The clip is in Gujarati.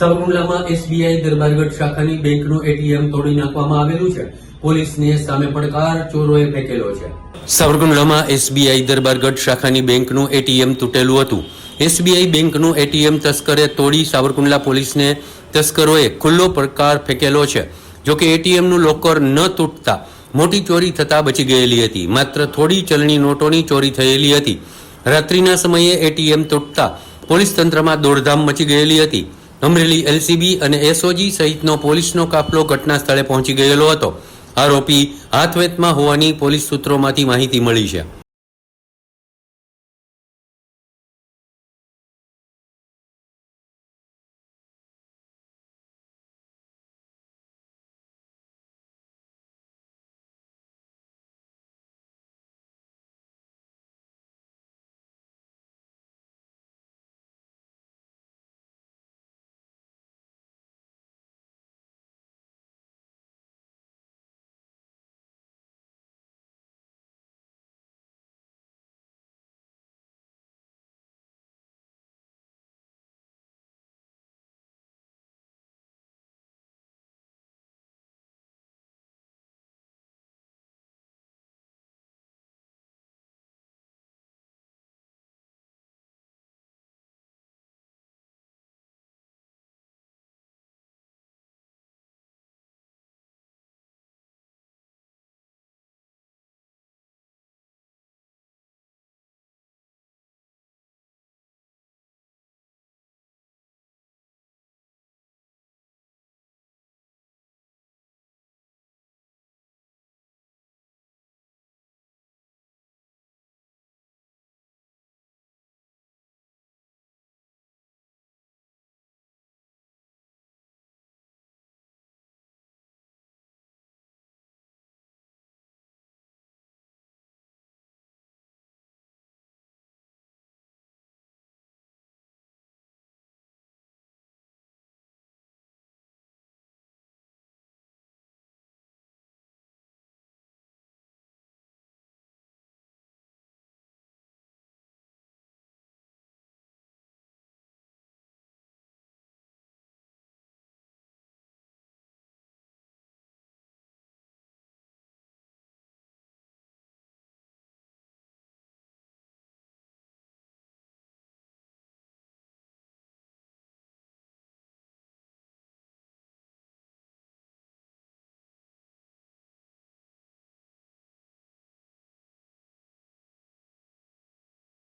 સાવરકુંડલામાં એસબીઆઈ દરબારગઢ શાખાની બેંકનું એટીએમ તોડી નાખવામાં આવેલું છે. પોલીસને સામે પડકાર, ચોરોએ ફેંકેલો છે. સાવરકુંડલામાં એસબીઆઈ દરબારગઢ શાખાની બેંકનું એટીએમ તૂટેલું હતું. એસબીઆઈ બેંકનું એટીએમ તસ્કરે તોડી સાવરકુંડલા પોલીસને તસ્કરોએ ખુલ્લો પડકાર ફેંકેલો છે. જોકે એટીએમનું લોકર ન તૂટતા મોટી ચોરી થતા બચી ગયેલી હતી. માત્ર થોડી ચલણી નોટોની ચોરી થયેલી હતી. રાત્રિના સમયે એટીએમ તૂટતા પોલીસ તંત્રમાં દોડધામ મચી ગયેલી હતી. અમરેલી એલસીબી અને એસઓજી સહિતનો પોલીસનો કાફલો ઘટના સ્થળે પહોંચી ગયેલો હતો. આરોપી હાથવેતમાં હોવાની પોલીસ સૂત્રોમાંથી માહિતી મળી છે.